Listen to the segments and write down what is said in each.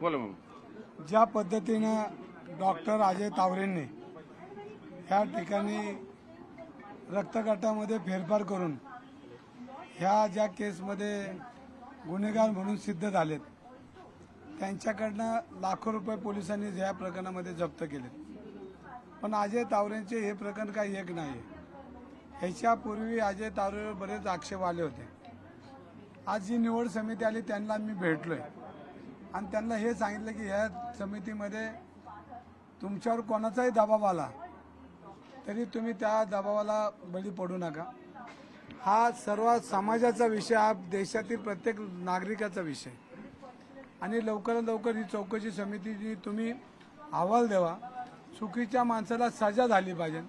बोला मग ज्या पद्धतीनं डॉक्टर अजय तावरेंनी ह्या ठिकाणी रक्तगटामध्ये फेरफार करून ह्या ज्या केसमध्ये गुन्हेगार म्हणून सिद्ध झालेत त्यांच्याकडनं लाखो रुपये पोलिसांनी ह्या प्रकरणामध्ये जप्त केले पण अजय तावरेंचे हे प्रकरण काही एक नाही. ह्याच्यापूर्वी अजय तावरेवर बरेच आक्षेप आले होते. आज जी निवड समिती आली त्यांना मी भेटलोय. आणि त्यांना हे सांगितलं की ह्या समितीमध्ये तुमच्यावर कोणाचाही दबाव आला तरी तुम्ही त्या दबावाला बळी पडू नका. हा सर्व समाजाचा विषय हा देशातील प्रत्येक नागरिकाचा विषय. आणि लवकरात लवकर ही चौकशी समितीची तुम्ही अहवाल द्यावा. चुकीच्या माणसाला सजा झाली पाहिजे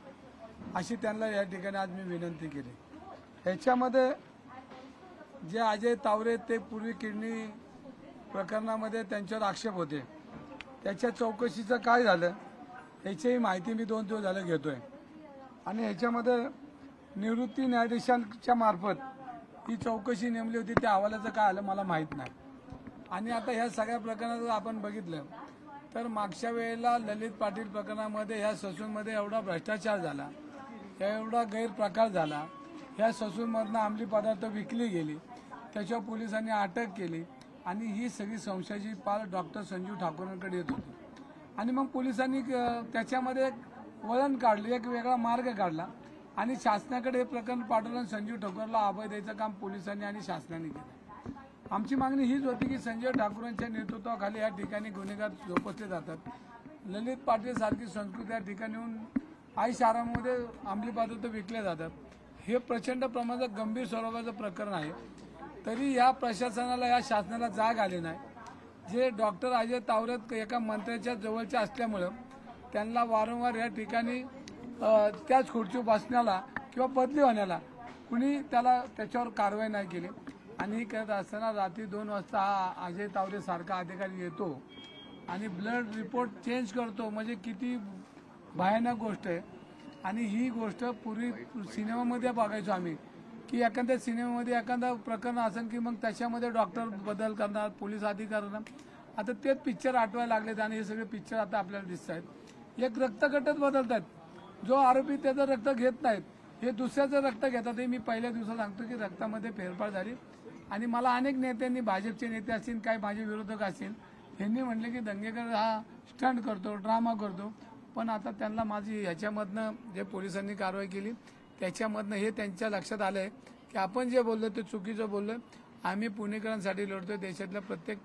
अशी त्यांना या ठिकाणी आज मी विनंती केली. ह्याच्यामध्ये जे अजय तावरे ते पूर्वी किडनी प्रकरणामध्ये त्यांच्यावर आक्षेप होते. त्याच्या चौकशीचं काय झालं याचीही माहिती मी दोन दिवस झालं घेतोय. आणि ह्याच्यामध्ये निवृत्ती न्यायाधीशांच्या मार्फत ही चौकशी नेमली होती त्या अहवालाचं काय आलं मला माहीत नाही. आणि आता ह्या सगळ्या प्रकरणात जर आपण बघितलं तर मागच्या वेळेला ललित पाटील प्रकरणामध्ये ह्या ससूनमध्ये एवढा भ्रष्टाचार झाला एवढा गैरप्रकार झाला ह्या ससूनमधनं अंमली पदार्थ विकली गेली त्याच्यावर पोलिसांनी अटक केली आणि ही सगळी संशयाची पाल डॉक्टर संजीव ठाकूरांकडे येत होती. आणि मग पोलिसांनी त्याच्यामध्ये एक वळण काढलं एक वेगळा मार्ग काढला. आणि शासनाकडे हे प्रकरण पाठवलं आणि संजीव ठाकूरला अभय द्यायचं काम पोलिसांनी आणि शासनाने केलं. आमची मागणी हीच होती की संजय ठाकूरांच्या नेतृत्वाखाली या ठिकाणी गुन्हेगार जोपासले जातात. ललित पाटील सारखी संस्कृती या ठिकाणी येऊन आई शहरामध्ये अंमली पदार्थ विकले जातात. हे प्रचंड प्रमाणात गंभीर स्वरूपाचं प्रकरण आहे. तरी या प्रशासनाला या शासनाला जाग आली नाही. जे डॉक्टर अजय तावरेत एका मंत्र्याच्या जवळच्या असल्यामुळं त्यांना वारंवार या ठिकाणी त्याच खुर्ची बसण्याला किंवा बदली होण्याला कुणी त्याला त्याच्यावर कारवाई नाही केली. आणि हे करत असताना रात्री दोन वाजता हा अजय तावरे सारखा अधिकारी येतो आणि ब्लड रिपोर्ट चेंज करतो. म्हणजे किती भयानक गोष्ट आहे. आणि ही गोष्ट पूर्वी सिनेमामध्ये बघायचो आम्ही. की एखाद्या सिनेमामध्ये एखादा प्रकरण असेल की मग त्याच्यामध्ये डॉक्टर बदल करणार पोलीस अधिकारी आता तेच पिक्चर आठवायला लागलेत आणि हे सगळे पिक्चर आता आपल्याला दिसत आहेत एक रक्तगटच बदलत आहेत जो आरोपी त्याचं रक्त घेत नाहीत हे दुसऱ्याचं रक्त घेतात. हे मी पहिल्या दिवसात सांगतो की रक्तामध्ये फेरफार झाली. आणि मला अनेक नेत्यांनी भाजपचे नेते असतील काही माझे विरोधक असतील यांनी म्हटले की दंगेकर हा स्टंट करतो ड्रामा करतो. पण आता त्यांना माझी ह्याच्यामधनं जे पोलिसांनी कारवाई केली त्याच्यामधनं हे त्यांच्या लक्षात आलंय की आपण जे बोललो ते चुकीचं बोललोय आम्ही पुणेकरांसाठी लढतोय देशातल्या प्रत्येक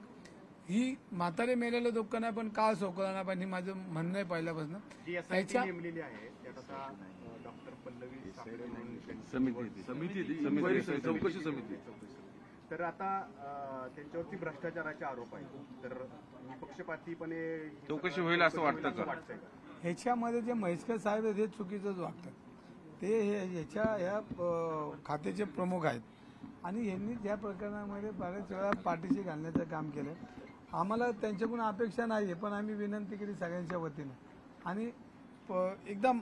ही म्हातारे मेलेलं दुःख नाही पण काळ सोकला नाही पण हे माझं म्हणणं आहे पहिल्यापासून. त्याच्या आहे चौकशी समिती. तर आता त्यांच्यावरती भ्रष्टाचाराचे आरोप आहेत. तर निपक्षपातीपणे ही चौकशी होईल असं वाटतं का? का? ह्याच्यामध्ये जे म्हैसकर साहेब आहेत हे चुकीचंच वागतात. ते हे ह्या खात्याचे प्रमुख आहेत. आणि यांनी ज्या प्रकरणामध्ये बऱ्याच वेळा पाठीशी घालण्याचं काम केलं आम्हाला त्यांच्याकडून अपेक्षा नाही आहे पण आम्ही विनंती केली सगळ्यांच्या वतीनं. आणि प- एकदम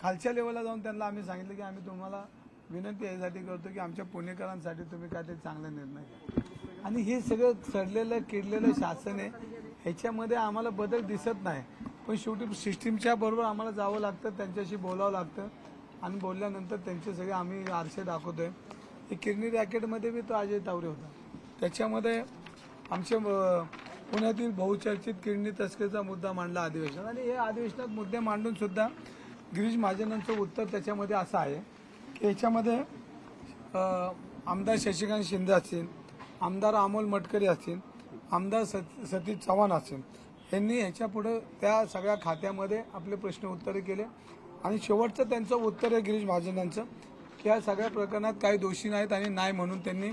खालच्या लेवलला जाऊन त्यांना आम्ही सांगितलं की आम्ही तुम्हाला विनंती यासाठी करतो की आमच्या पुणेकरांसाठी तुम्ही काहीतरी चांगला निर्णय घ्या. आणि हे सगळं चढलेलं किडलेलं शासन आहे. ह्याच्यामध्ये आम्हाला बदल दिसत नाही. पण शेवटी सिस्टीमच्या बरोबर आम्हाला जावं लागतं त्यांच्याशी बोलावं लागतं. आणि बोलल्यानंतर त्यांचे सगळे आम्ही आरसे दाखवतोय. हे किडनी रॅकेटमध्ये बी तो अजय तावरे होता. त्याच्यामध्ये आमचे पुण्यातील बहुचर्चित किडनी तस्करीचा मुद्दा मांडला अधिवेशनात आणि हे अधिवेशनात मुद्दे मांडून सुद्धा गिरीश महाजनांचं उत्तर त्याच्यामध्ये असं आहे की याच्यामध्ये आमदार शशिकांत शिंदे असतील आमदार अमोल मटकरी असतील आमदार सत सतीश चव्हाण असतील. यांनी ह्याच्या पुढे त्या सगळ्या खात्यामध्ये आपले प्रश्न उत्तरे केले. आणि शेवटचं त्यांचं उत्तर आहे गिरीश महाजनांचं की या सगळ्या प्रकरणात काही दोषी नाहीत आणि नाही म्हणून त्यांनी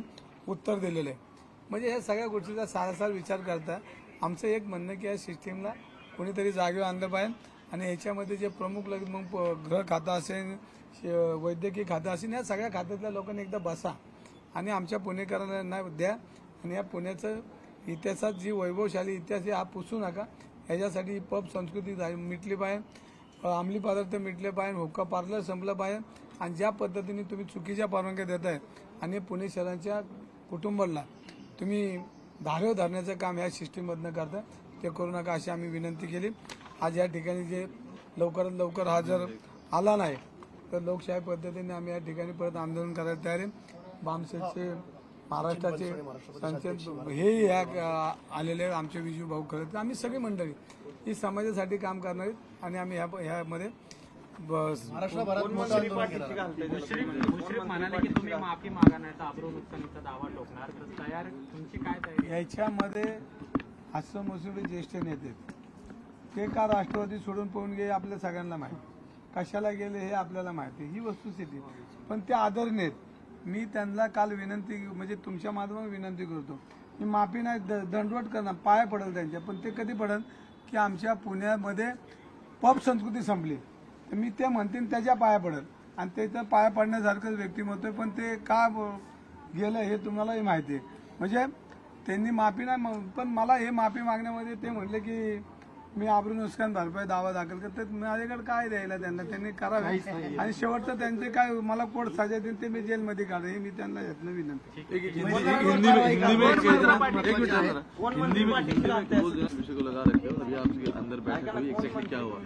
उत्तर दिलेलं आहे. म्हणजे या सगळ्या गोष्टीचा सारासार विचार करता आमचं एक म्हणणं की या सिस्टीमला कोणीतरी जागेवर आणलं पाहिजे आणि याच्यामध्ये जे प्रमुख लग मग प- खातं असेल श- वैद्यकीय खातं असेल या सगळ्या खात्यातल्या लोकांनी एकदा बसा आणि आमच्या पुणेकरांना द्या आणि या पुण्याचं इतिहासात जी वैभवशाली इतिहास आहे हा पुसू नका. याच्यासाठी पब संस्कृती मिटली पाहिजे. अंमली पदार्थ मिटले पाहिजे हुक्का पार्लर संपलं पाहिजे आणि ज्या पद्धतीने तुम्ही चुकीच्या परवानग्या देत आहे आणि पुणे शहराच्या कुटुंबाला तुम्ही धारेव धरण्याचं काम या सिस्टीममधनं करतं ते करू नका अशी आम्ही विनंती केली. आज या ठिकाणी जे लवकरात लवकर हा जर आला नाही तर लोकशाही पद्धतीने आम्ही या ठिकाणी परत आंदोलन करायला तयार आहे. बामसेचे महाराष्ट्राचे या अ, आलेले आमचे विजू भाऊ खरं आम्ही सगळी मंडळी. ही समाजासाठी काम करणार आहेत आणि आम्ही ह्या ह्यामध्ये बस मुश्रीफ म्हणाले की तुम्ही माफी मागा नाही तर अब्रू नुकसानीचा दावा ठोकणार. तर तयार तुमची काय तयारी? याच्यामध्ये हसन मुसुडे ज्येष्ठ नेते ते का राष्ट्रवादी सोडून पळून गेले आपल्या सगळ्यांना माहिती. कशाला गेले हे आपल्याला माहिती ही वस्तुस्थिती पण ते आदरणीय मी त्यांना काल विनंती म्हणजे तुमच्या माध्यमातून विनंती करतो. मी माफी नाही द- दंडवट करणार पाया पडेल त्यांच्या पण ते कधी पडेल की आमच्या पुण्यामध्ये पब संस्कृती संपली. तर मी ते म्हणतील त्याच्या पाया पडेल. आणि ते तर पाया पडण्यासारखंच व्यक्तिमत्व आहे पण ते का गेलं हे तुम्हालाही माहिती आहे. म्हणजे त्यांनी माफी नाही माग- पण मला हे माफी मागण्यामध्ये ते म्हटले की मी आबरू नुकसान भरपाई दावा दाखल करते माझ्याकडे काय द्यायला त्यांना? त्यांनी करावे आणि शेवटचं त्यांचे काय मला कोर्ट सजा देईल ते मी जेलमध्ये काढे हे मी त्यांना यातनं विनंती. एक- एक हिंदी हिंदी में हिंदी में एक एक मिनट एक मिनट. जरा। हिंदी में हिंदी में दो जन विषय को लगा रखे हो अभी आपके अंदर बैठक हुई एक्जैक्टली क्या हुआ?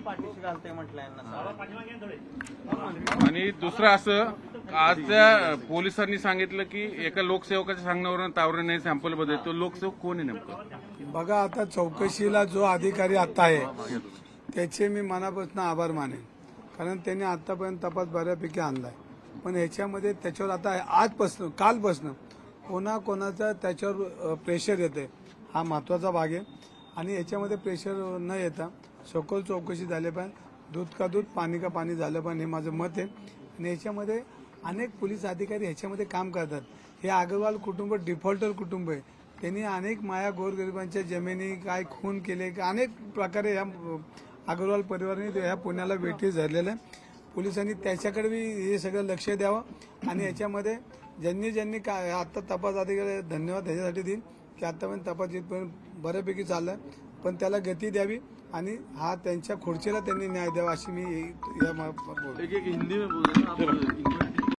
आणि दुसरं असं आज पोलिसांनी सांगितलं की एका लोकसेवकाच्या सांगण्यावरून तावरेने सॅम्पल बदल तो लोकसेवक कोण आहे नेमकं? बघा आता चौकशीला जो अधिकारी आता आहे त्याचे मी मनापासून आभार मानेन. कारण त्यांनी आतापर्यंत तपास बऱ्यापैकी आणलाय. पण ह्याच्यामध्ये त्याच्यावर आता आजपासून कालपासनं कोणा कोणाचा त्याच्यावर प्रेशर येते हा महत्त्वाचा भाग आहे. आणि याच्यामध्ये प्रेशर न येता सखोल चौकशी झाली पाहिजे. दूध का दूध पाणी का पाणी झालं पाहिजे हे माझं मत आहे. आणि याच्यामध्ये अनेक पोलीस अधिकारी ह्याच्यामध्ये काम करतात. हे अग्रवाल कुटुंब डिफॉल्टर कुटुंब आहे. त्यांनी अनेक माया गोरगरिबांच्या जमिनी काय खून केले का अनेक प्रकारे या अग्रवाल परिवाराने ह्या पुण्याला वेठी धरलेलं. आहे पोलिसांनी त्याच्याकडे बी हे सगळं लक्ष द्यावं आणि याच्यामध्ये ज्यांनी ज्यांनी काय आता तपास अधिकारी धन्यवाद ह्याच्यासाठी देईन की आतापर्यंत तपास इथपर्यंत बऱ्यापैकी चाललाय पण त्याला गती द्यावी आणि हा त्यांच्या खुर्चीला त्यांनी न्याय द्यावा अशी मी या मा- बोलतो एक एक हिंदी